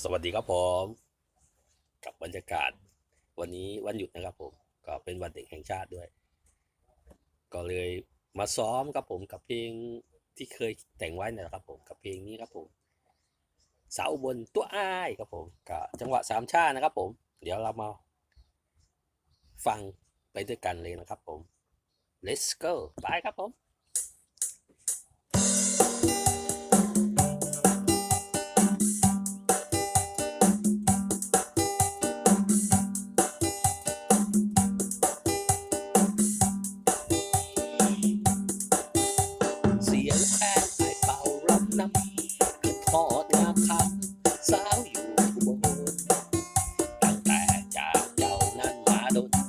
สวัสดีครับผมกับบรรยากาศ วันนี้วันหยุดนะครับผม ก็เป็นวันเด็กแห่งชาติด้วย ก็เลยมาซ้อมครับผมกับเพลงที่เคยแต่งไว้นะครับผมกับเพลงนี้ครับผม สาวบนตัวอ้ายครับผมกับจังหวะสามชาตินะครับผม เดี๋ยวเรามา ฟังไปด้วยกันเลยนะครับผม let's go ไปครับผม download.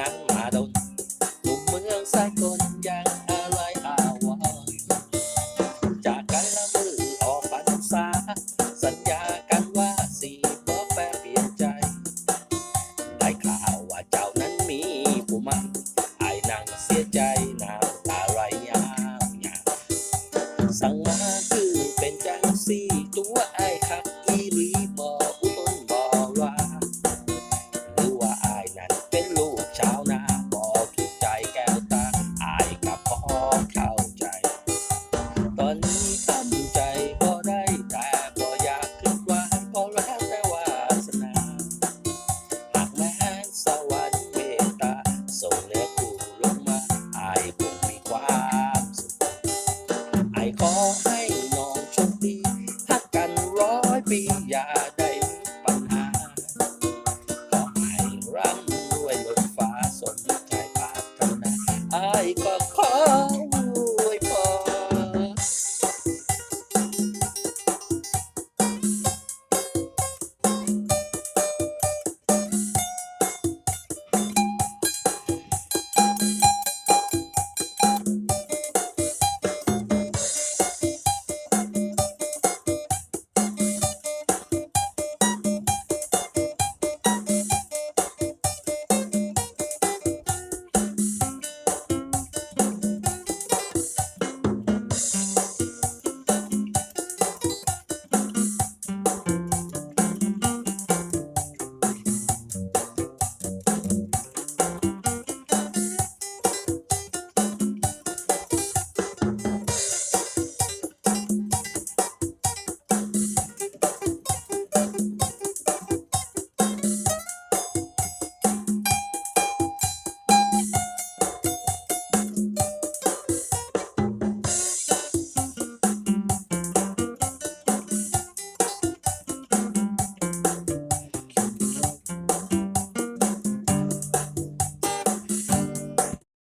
นังมาดนหนุ่มเมืองสากลยังอะไรอาวาจากกันละมือออกพรรษา สัญญากันว่าสีบ่แปรเปลี่ยนใจ ได้ข่าวว่าเจ้านั้นมีผู้ม่ไอ้นังเสียใจหนาวตาไรย่าวยสั่งมาคือ